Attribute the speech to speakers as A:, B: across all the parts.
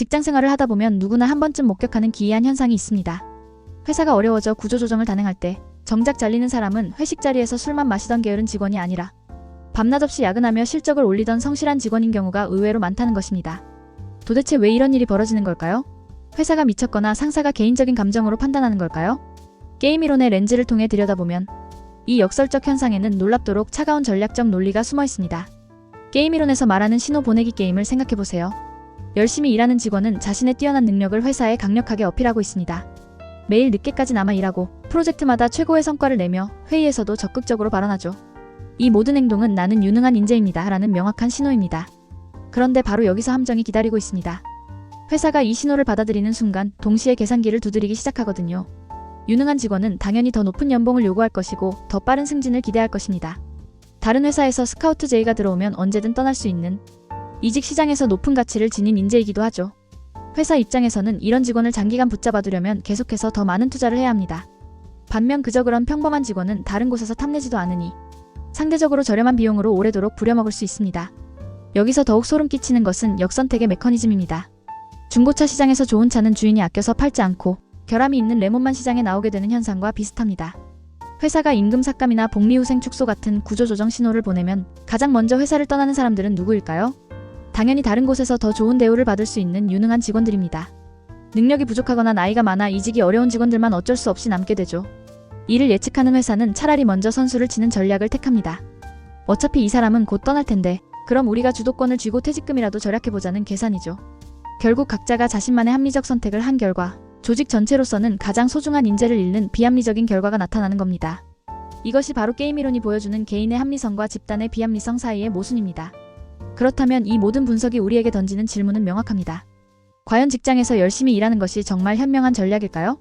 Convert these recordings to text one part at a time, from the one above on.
A: 직장 생활을 하다 보면 누구나 한 번쯤 목격하는 기이한 현상이 있습니다. 회사가 어려워져 구조조정을 단행할 때 정작 잘리는 사람은 회식 자리에서 술만 마시던 게으른 직원이 아니라 밤낮 없이 야근하며 실적을 올리던 성실한 직원인 경우가 의외로 많다는 것입니다. 도대체 왜 이런 일이 벌어지는 걸까요? 회사가 미쳤거나 상사가 개인적인 감정으로 판단하는 걸까요? 게임 이론의 렌즈를 통해 들여다보면 이 역설적 현상에는 놀랍도록 차가운 전략적 논리가 숨어 있습니다. 게임 이론에서 말하는 신호 보내기 게임을 생각해보세요. 열심히 일하는 직원은 자신의 뛰어난 능력을 회사에 강력하게 어필하고 있습니다. 매일 늦게까지 남아 일하고 프로젝트마다 최고의 성과를 내며 회의에서도 적극적으로 발언하죠. 이 모든 행동은 나는 유능한 인재입니다. 라는 명확한 신호입니다. 그런데 바로 여기서 함정이 기다리고 있습니다. 회사가 이 신호를 받아들이는 순간 동시에 계산기를 두드리기 시작하거든요. 유능한 직원은 당연히 더 높은 연봉을 요구할 것이고 더 빠른 승진을 기대할 것입니다. 다른 회사에서 스카우트 제의가 들어오면 언제든 떠날 수 있는 이직 시장에서 높은 가치를 지닌 인재이기도 하죠. 회사 입장에서는 이런 직원을 장기간 붙잡아두려면 계속해서 더 많은 투자를 해야 합니다. 반면 그저 그런 평범한 직원은 다른 곳에서 탐내지도 않으니 상대적으로 저렴한 비용으로 오래도록 부려먹을 수 있습니다. 여기서 더욱 소름 끼치는 것은 역선택의 메커니즘입니다. 중고차 시장에서 좋은 차는 주인이 아껴서 팔지 않고 결함이 있는 레몬만 시장에 나오게 되는 현상과 비슷합니다. 회사가 임금 삭감이나 복리후생 축소 같은 구조조정 신호를 보내면 가장 먼저 회사를 떠나는 사람들은 누구일까요? 당연히 다른 곳에서 더 좋은 대우를 받을 수 있는 유능한 직원들입니다. 능력이 부족하거나 나이가 많아 이직이 어려운 직원들만 어쩔 수 없이 남게 되죠. 이를 예측하는 회사는 차라리 먼저 선수를 치는 전략을 택합니다. 어차피 이 사람은 곧 떠날 텐데 그럼 우리가 주도권을 쥐고 퇴직금이라도 절약해보자는 계산이죠. 결국 각자가 자신만의 합리적 선택을 한 결과 조직 전체로서는 가장 소중한 인재를 잃는 비합리적인 결과가 나타나는 겁니다. 이것이 바로 게임 이론이 보여주는 개인의 합리성과 집단의 비합리성 사이의 모순입니다. 그렇다면 이 모든 분석이 우리에게 던지는 질문은 명확합니다. 과연 직장에서 열심히 일하는 것이 정말 현명한 전략일까요?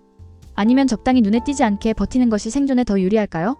A: 아니면 적당히 눈에 띄지 않게 버티는 것이 생존에 더 유리할까요?